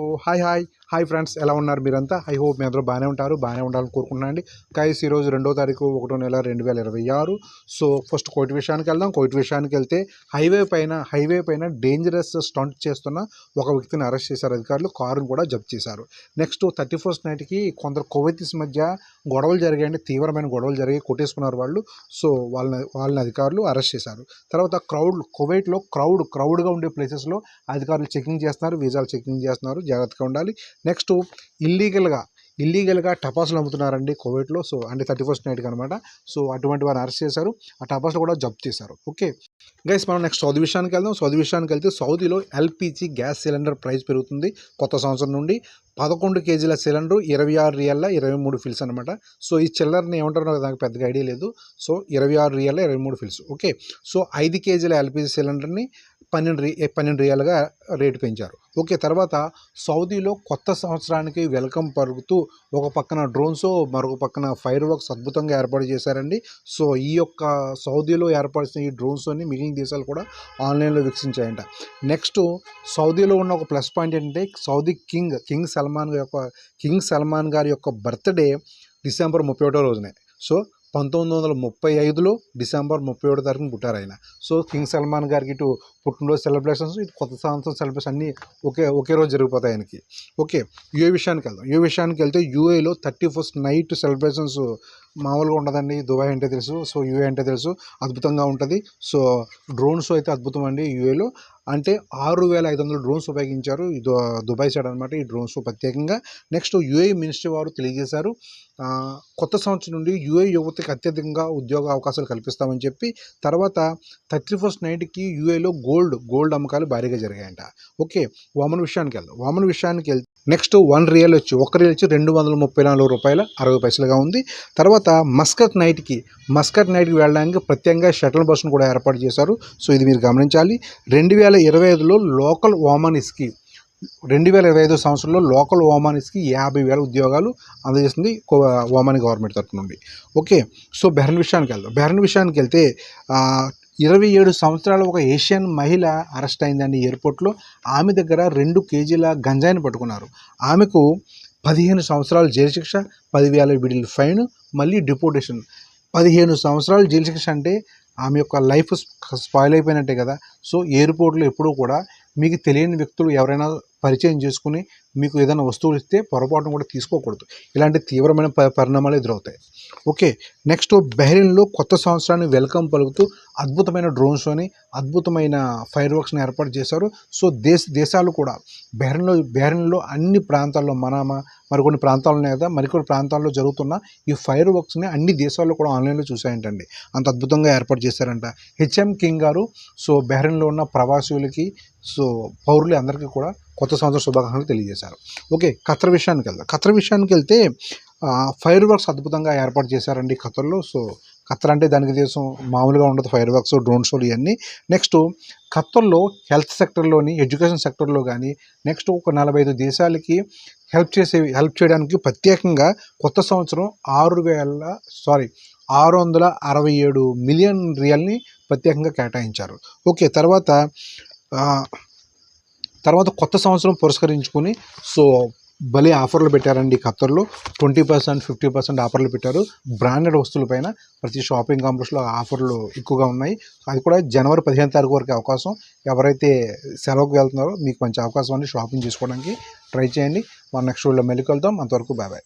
ఓ hi hi. Hi friends ఎలా ఉన్నారు మీరంతా? ఐ హోప్ మీ అందరూ బాగానే ఉంటారు. బాగానే ఉండాలని కోరుకుంటున్నాను అండి కైస్ ఈరోజు రెండో తారీఖు ఒకటో నెల రెండు వేల ఇరవై ఆరు. సో ఫస్ట్ కోటి విషయానికి వెళ్దాం. కోటి విషయానికి వెళ్తే హైవే పైన హైవే పైన డేంజరస్ స్టంట్ చేస్తున్న ఒక వ్యక్తిని అరెస్ట్ చేశారు అధికారులు. కారును కూడా జప్తు చేశారు. నెక్స్ట్ థర్టీ ఫస్ట్ నైట్కి కొందరు కొవ్వెత్తిస్ మధ్య గొడవలు జరిగాయండి తీవ్రమైన గొడవలు జరిగి కొట్టేసుకున్నారు వాళ్ళు. సో వాళ్ళని వాళ్ళని అధికారులు అరెస్ట్ చేశారు. తర్వాత క్రౌడ్ కువైట్లో క్రౌడ్ క్రౌడ్గా ఉండే ప్లేసెస్లో అధికారులు చెకింగ్ చేస్తున్నారు. వీసాలు చెకింగ్ చేస్తున్నారు. జాగ్రత్తగా ఉండాలి. నెక్స్ట్ ఇల్లీగల్గా ఇల్లీగల్గా టపాసులు అమ్ముతున్నారండి కోవిడ్లో. సో అంటే థర్టీ ఫస్ట్ నైట్కి అనమాట సో అటువంటి వారిని అరెస్ట్ చేశారు. ఆ టపాసులు కూడా జప్తు చేశారు. ఓకే. గైస్ మనం నెక్స్ట్ సౌదీ విషయానికి వెళ్దాం. సౌదీ విషయానికి వెళ్తే సౌదీలో ఎల్పిజి గ్యాస్ సిలిండర్ ప్రైస్ పెరుగుతుంది కొత్త సంవత్సరం నుండి. పదకొండు కేజీల సిలిండర్ ఇరవై ఆరు రియల్ల ఇరవై మూడు ఫిల్స్ అనమాట సో ఈ చిల్లర్ని ఏమంటారో నాకు దానికి పెద్దగా ఐడియా లేదు. సో ఇరవై ఆరు రియల్ల ఇరవై మూడు ఫిల్స్. ఓకే. సో ఐదు కేజీల ఎల్పిజి సిలిండర్ని పన్నెండు రి పన్నెండు రియాలుగా రేటు పెంచారు. ఓకే తర్వాత సౌదీలో కొత్త సంవత్సరానికి వెల్కమ్ పరుగుతూ ఒక పక్కన డ్రోన్స్ మరొక పక్కన ఫైర్ వర్క్స్ అద్భుతంగా ఏర్పాటు చేశారండి. సో ఈ యొక్క సౌదీలో ఏర్పరిచిన ఈ డ్రోన్స్తోని మిగిలిన దేశాలు కూడా ఆన్లైన్లో వీక్షించాయంట. నెక్స్ట్ సౌదీలో ఉన్న ఒక ప్లస్ పాయింట్ ఏంటంటే సౌదీ కింగ్ కింగ్ సల్మాన్ యొక్క కింగ్ సల్మాన్ గారి యొక్క బర్త్డే డిసెంబర్ ముప్పై ఒకటో రోజునే. సో పంతొమ్మిది వందల ముప్పై ఐదులో డిసెంబర్ ముప్పై ఏడో తారీఖున పుట్టారు ఆయన. సో కింగ్ సల్మాన్ గారికి ఇటు పుట్టినరోజు సెలబ్రేషన్స్ ఇటు కొత్త సంవత్సరం సెలబ్రేషన్ అన్నీ ఒకే ఒకే రోజు జరిగిపోతాయి ఆయనకి. ఓకే యూఏ విషయానికి వెళ్దాం. యూఏ విషయానికి వెళ్తే యూఏలో థర్టీ ఫస్ట్ నైట్ సెలబ్రేషన్స్ మామూలుగా ఉండదండి. దుబాయ్ అంటే తెలుసు సో యూఏ అంటే తెలుసు అద్భుతంగా ఉంటుంది. సో డ్రోన్స్ అయితే అద్భుతం అండి యూఏలో. అంటే ఆరు వేల ఐదు వందల డ్రోన్స్ ఉపయోగించారు. ఇది దుబాయ్ సైడ్ అనమాట ఈ డ్రోన్స్ ప్రత్యేకంగా. నెక్స్ట్ యూఏ మినిస్ట్రీ వారు తెలియజేశారు కొత్త సంవత్సరం నుండి యూఏ యువతకి అత్యధికంగా ఉద్యోగ అవకాశాలు కల్పిస్తామని చెప్పి తర్వాత థర్టీ ఫస్ట్ నైట్కి యూఏలో గోల్డ్ గోల్డ్ అమ్మకాలు భారీగా జరిగాయంట. ఓకే వామన్ విషయానికి వెళ్దాం. వామన్ విషయానికి వెళ్తే నెక్స్ట్ వన్ రియల్ వచ్చి ఒక రియల్ వచ్చి రెండు వందల ముప్పై నాలుగు రూపాయల అరవై పైసలుగా ఉంది. తర్వాత మస్కట్ నైట్కి మస్కట్ నైట్కి వెళ్ళడానికి ప్రత్యేకంగా షటిల్ బస్సును కూడా ఏర్పాటు చేశారు. సో ఇది మీరు గమనించాలి. రెండు వేల ఇరవై ఐదులో లోకల్ ఓమానిస్కి రెండు వేల ఇరవై ఐదు సంవత్సరంలో లోకల్ ఓమానిస్కి యాభై వేల ఉద్యోగాలు అందజేస్తుంది కో- ఓమాని గవర్నమెంట్ తరఫు నుండి. ఓకే. సో బెహ్రన్ విషయానికి వెళ్దాం. బెహ్రన్ విషయానికి వెళ్తే ఇరవై ఏడు సంవత్సరాల ఒక ఏషియన్ మహిళ అరెస్ట్ అయిందండి ఎయిర్పోర్ట్లో. ఆమె దగ్గర రెండు కేజీల గంజాయిని పట్టుకున్నారు. ఆమెకు పదిహేను సంవత్సరాలు జైలు శిక్ష పదివేల విడిల్ ఫైన్ మళ్ళీ డిపోటేషన్ పదిహేను సంవత్సరాలు జైలు శిక్ష అంటే ఆమె యొక్క లైఫ్ స్పాయిల్ అయిపోయినట్టే కదా. సో ఎయిర్పోర్ట్లో ఎప్పుడూ కూడా మీకు తెలియని వ్యక్తులు ఎవరైనా పరిచయం చేసుకుని మీకు ఏదైనా వస్తువులు ఇస్తే పొరపాటును కూడా తీసుకోకూడదు. ఇలాంటి తీవ్రమైన ప పరిణామాలు ఎదురవుతాయి. ఓకే నెక్స్ట్ బెహ్రెయిన్లో కొత్త సంవత్సరాన్ని వెల్కమ్ పలుకుతూ అద్భుతమైన డ్రోన్ షోని అద్భుతమైన ఫైర్ వర్క్స్ని ఏర్పాటు చేశారు. సో దేశ దేశాలు కూడా బెహ్రెయిన్లో బెహ్రెయిన్లో అన్ని ప్రాంతాల్లో మనామా మరికొన్ని ప్రాంతాలు ఉన్నాయి కదా మరికొన్ని ప్రాంతాల్లో జరుగుతున్న ఈ ఫైర్ వర్క్స్ని అన్ని దేశాల్లో కూడా ఆన్లైన్లో చూసాయంటండి అంత అద్భుతంగా ఏర్పాటు చేశారంట. హెచ్ఎం కింగ్ గారు సో బెహ్రెయిన్లో ఉన్న ప్రవాసులకి సో పౌరులు అందరికీ కూడా కొత్త సంవత్సర శుభాకాంక్షలు తెలియజేశారు. ఓకే ఖతర్ విషయానికి వెళ్దాం. ఖతర్ విషయానికి వెళ్తే ఫైర్ వర్క్స్ అద్భుతంగా ఏర్పాటు చేశారండి ఖతర్లో. సో ఖతర్ అంటే దానికి దేశం మామూలుగా ఉండదు ఫైర్ వర్క్స్ డ్రోన్ షోలు ఇవన్నీ నెక్స్ట్ ఖతర్లో హెల్త్ సెక్టర్లోని ఎడ్యుకేషన్ సెక్టర్లో కానీ నెక్స్ట్ ఒక నలభై ఐదు దేశాలకి హెల్ప్ చేసే హెల్ప్ చేయడానికి ప్రత్యేకంగా కొత్త సంవత్సరం ఆరు వేల సారీ ఆరు వందల అరవై ఏడు మిలియన్ రియల్ని ప్రత్యేకంగా కేటాయించారు. ఓకే తర్వాత తర్వాత కొత్త సంవత్సరం పురస్కరించుకుని సో భలే ఆఫర్లు పెట్టారండి ఖత్తర్లో. ట్వంటీ పర్సెంట్ ఫిఫ్టీ పర్సెంట్ ఆఫర్లు పెట్టారు. బ్రాండెడ్ వస్తువులపైన ప్రతి షాపింగ్ కాంప్లెక్స్లో ఆఫర్లు ఎక్కువగా ఉన్నాయి. అది కూడా జనవరి పదిహేను తారీఖు వరకు అవకాశం. ఎవరైతే సెలవుకు వెళ్తున్నారో మీకు మంచి అవకాశం అండి షాపింగ్ చేసుకోవడానికి. ట్రై చేయండి. మన నెక్స్ట్ వీడియోలో మళ్ళీ కలుద్దాం. అంతవరకు బాయ్ బాయ్.